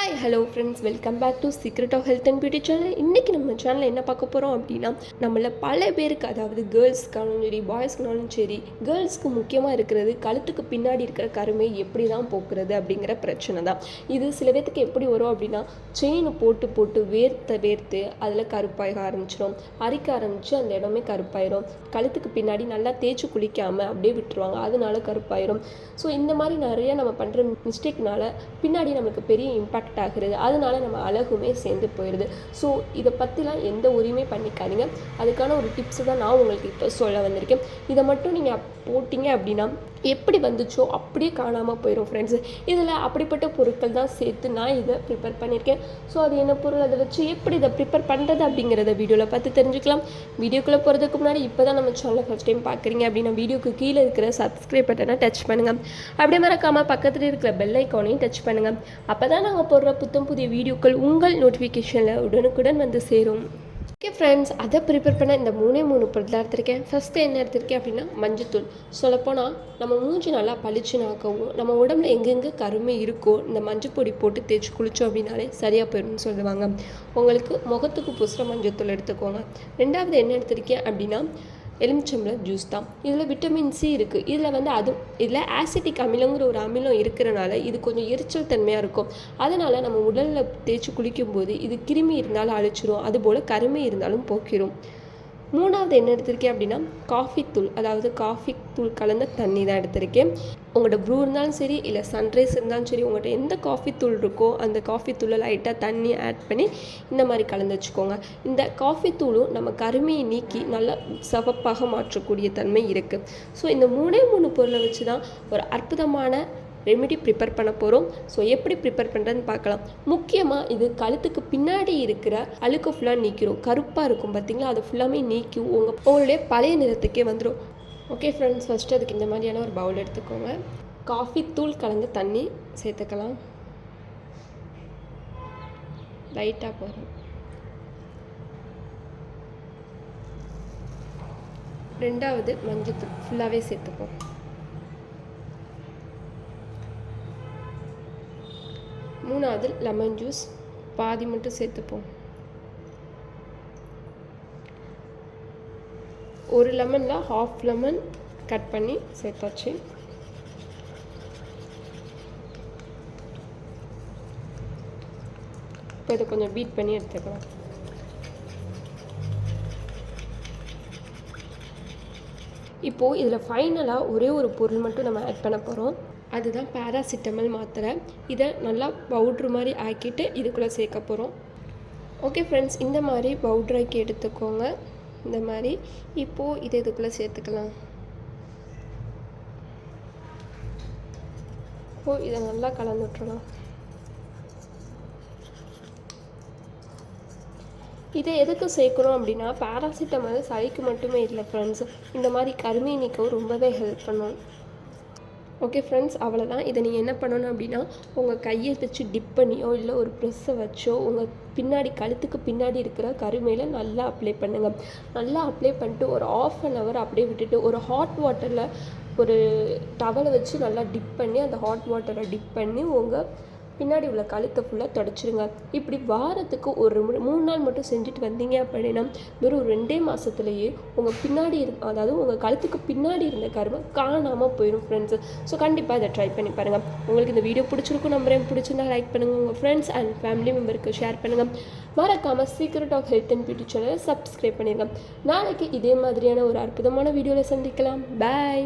Hi hello friends welcome back to secret of health and beauty channel இன்றைக்கி நம்ம சேனலில் என்ன பார்க்க போகிறோம் அப்படின்னா நம்மள பல பேருக்கு அதாவது கேர்ள்ஸ்க்கானாலும் சரி பாய்ஸ்க்குனாலும் சரி கேர்ள்ஸ்க்கு முக்கியமாக இருக்கிறது கழுத்துக்கு பின்னாடி இருக்கிற கருமை எப்படி தான் போக்குறது அப்படிங்கிற பிரச்சனை தான். இது சில பேர்த்துக்கு எப்படி வரும் அப்படின்னா செயின் போட்டு போட்டு வேர்த்த வேர்த்து அதில் கருப்பாக ஆரம்பிச்சிடும் அரிக்க ஆரம்பித்து அந்த இடமே கருப்பாயிரும். கழுத்துக்கு பின்னாடி நல்லா தேய்ச்சி குளிக்காமல் அப்படியே விட்டுருவாங்க. அதனால கருப்பாயிரும். ஸோ இந்த மாதிரி நிறைய நம்ம பண்ணுற மிஸ்டேக்னால பின்னாடி நமக்கு பெரிய இம்பாக்ட் ஆகிறது அதனால நம்ம அழகுமே சேர்ந்து போயிடுது. ஸோ இதை பற்றிலாம் எந்த உரிமை பண்ணிக்காதீங்க. அதுக்கான ஒரு டிப்ஸ் தான் நான் உங்களுக்கு இப்போ சொல்ல வந்திருக்கேன். இதை மட்டும் நீங்கள் போட்டிங்க அப்படின்னா எப்படி வந்துச்சோ அப்படியே காணாமல் போயிடும் ஃப்ரெண்ட்ஸ் இதில் அப்படிப்பட்ட பொருட்கள் தான் சேர்த்து நான் இதை ப்ரிப்பேர் பண்ணியிருக்கேன். ஸோ அது என்ன பொருள்? அதை வச்சு எப்படி இதை ப்ரிப்பேர் பண்ணுறது அப்படிங்கிறத வீடியோவில் பார்த்து தெரிஞ்சுக்கலாம். வீடியோக்குள்ளே போகிறதுக்கு முன்னாடி இப்போ தான் நம்ம சேனலை ஃபஸ்ட் டைம் பார்க்குறீங்க அப்படின்னா வீடியோக்கு கீழே இருக்கிற சப்ஸ்கிரைப் பட்டனை டச் பண்ணுங்கள் அப்படியே மறக்காமல் பக்கத்தில் இருக்கிற பெல் ஐக்கானையும் டச் பண்ணுங்கள் அப்போ தான் நாங்கள் போடுற புத்தம் புதிய வீடியோக்கள் உங்கள் நோட்டிஃபிகேஷனில் உடனுக்குடன் வந்து சேரும். ஓகே ஃப்ரெண்ட்ஸ் அதை ப்ரிப்பேர் பண்ண இந்த மூணே மூணு பொருள் தான் எடுத்திருக்கேன். ஃபஸ்ட்டு என்ன எடுத்திருக்கேன் அப்படின்னா மஞ்சத்தூள். சொல்லப்போனால் நம்ம மூஞ்சி நல்லா பளிச்சுனாக்கவும் நம்ம உடம்புல எங்கெங்கே கருமை இருக்கோ இந்த மஞ்சள் பொடி போட்டு தேய்ச்சி குளித்தோம் அப்படின்னாலே சரியாக போயிடும்னு சொல்லுவாங்க. உங்களுக்கு முகத்துக்கு பூசுகிற மஞ்சத்தூள் எடுத்துக்கோங்க. ரெண்டாவது என்ன எடுத்திருக்கேன் அப்படின்னா எலுமிச்சம்பழம் ஜூஸ் தான். இதில் விட்டமின் சி இருக்குது இதில் வந்து அது இதில் ஆசிட்டிக் அமிலங்கிற ஒரு அமிலம் இருக்கிறனால இது கொஞ்சம் எரிச்சல் தன்மையாக இருக்கும். அதனால் நம்ம உடலில் தேய்ச்சி குளிக்கும்போது இது கிருமி இருந்தாலும் அழிச்சிரும். அதுபோல் கருமை இருந்தாலும் போக்கிரும். மூணாவது என்ன எடுத்திருக்கேன் அப்படின்னா காஃபி தூள் அதாவது காஃபி தூள் கலந்த தண்ணி தான் எடுத்திருக்கேன். உங்கள்கிட்ட ப்ரூ இருந்தாலும் சரி இல்லை சன்ரைஸ் இருந்தாலும் சரி உங்கள்கிட்ட எந்த காஃபி தூள் இருக்கோ அந்த காஃபி தூளை லைட்டாக தண்ணி ஆட் பண்ணி இந்த மாதிரி கலந்து வச்சுக்கோங்க. இந்த காஃபி தூளும் நம்ம கருமையை நீக்கி நல்லா சவப்பாக மாற்றக்கூடிய தன்மை இருக்குது ஸோ இந்த மூணே மூணு பொருளை வச்சு தான் ஒரு அற்புதமான ரெமெடி ப்ரிப்பேர் பண்ண போகிறோம் ஸோ எப்படி ப்ரிப்பேர் பண்ணுறதுன்னு பார்க்கலாம். முக்கியமாக இது கழுத்துக்கு பின்னாடி இருக்கிற அழுக்கு ஃபுல்லாக நீக்கிடும் கருப்பாக இருக்கும் பார்த்தீங்களா அது ஃபுல்லாமே நீக்கி உங்கள் உங்களுடைய பழைய நிறத்துக்கே வந்துடும் ஓகே ஃப்ரெண்ட்ஸ் ஃபஸ்ட்டு அதுக்கு இந்த மாதிரியான ஒரு பவுல் எடுத்துக்கோங்க. காஃபி தூள் கலந்து தண்ணி சேர்த்துக்கலாம். லைட்டாக போகிறோம் ரெண்டாவது மஞ்சத்தூள் ஃபுல்லாகவே சேர்த்துப்போம். மூணாவது லெமன் ஜூஸ் பாதி மட்டும் சேர்த்துப்போம். ஒரு லெமனில் ஹாஃப் லெமன் கட் பண்ணி சேர்த்தாச்சு. இப்போ இதை கொஞ்சம் பீட் பண்ணி எடுத்துக்கலாம். இப்போது இதில் ஃபைனலாக ஒரே ஒரு பொருள் மட்டும் நம்ம ஆட் பண்ண போகிறோம் அதுதான் பேராசிட்டமல் மாத்திரை. இதை நல்லா பவுட்ரு மாதிரி ஆக்கிட்டு இதுக்குள்ளே சேர்க்க போகிறோம் ஓகே ஃப்ரெண்ட்ஸ் இந்த மாதிரி பவுட்ராக்கி எடுத்துக்கோங்க. இந்த மாதிரி. இப்போது இதை இதுக்குள்ளே சேர்த்துக்கலாம். இப்போது இதை நல்லா கலந்து விட்டுறலாம். இதை எதுக்கு சேர்க்குறோம் அப்படின்னா பேராசிட்டமல் சளிக்கு மட்டுமே இல்லை ஃப்ரெண்ட்ஸ் இந்த மாதிரி கருமை நீக்கவும் ரொம்பவே ஹெல்ப் பண்ணும். ஓகே ஃப்ரெண்ட்ஸ் அவ்வளோதான் இதை நீங்கள் என்ன பண்ணணும் அப்படின்னா உங்கள் கையை வச்சு டிப் பண்ணியோ இல்லை ஒரு ப்ரெஸ்ஸை வச்சோ உங்கள் பின்னாடி கழுத்துக்கு பின்னாடி இருக்கிற கருமையில் நல்லா அப்ளை பண்ணுங்கள் நல்லா அப்ளை பண்ணிட்டு ஒரு ஆஃப் அன் ஹவர் அப்படியே விட்டுட்டு ஒரு ஹாட் வாட்டரில் ஒரு டவலை வச்சு நல்லா டிப் பண்ணி அந்த ஹாட் வாட்டரை டிப் பண்ணி உங்கள் பின்னாடி உள்ள கழுத்தை ஃபுல்லாக தொடச்சிருங்க. இப்படி வாரத்துக்கு ஒரு மூணு நாள் மட்டும் செஞ்சுட்டு வந்தீங்க அப்படின்னா வெறும் ரெண்டே மாதத்துலேயே உங்கள் பின்னாடி இரு அதாவது உங்கள் கழுத்துக்கு பின்னாடி இருந்த கருமை காணாமல் போயிடும் ஃப்ரெண்ட்ஸு ஸோ கண்டிப்பாக இதை ட்ரை பண்ணி பாருங்கள் உங்களுக்கு இந்த வீடியோ பிடிச்சிருக்கும் நம்பரே பிடிச்சிருந்தா லைக் பண்ணுங்கள் உங்கள் ஃப்ரெண்ட்ஸ் அண்ட் ஃபேமிலி மெம்பருக்கு ஷேர் பண்ணுங்கள் மறக்காமல் secret of health and beauty சேனலை சப்ஸ்கிரைப் பண்ணிடுங்க நாளைக்கு இதே மாதிரியான ஒரு அற்புதமான வீடியோவில் சந்திக்கலாம். பாய்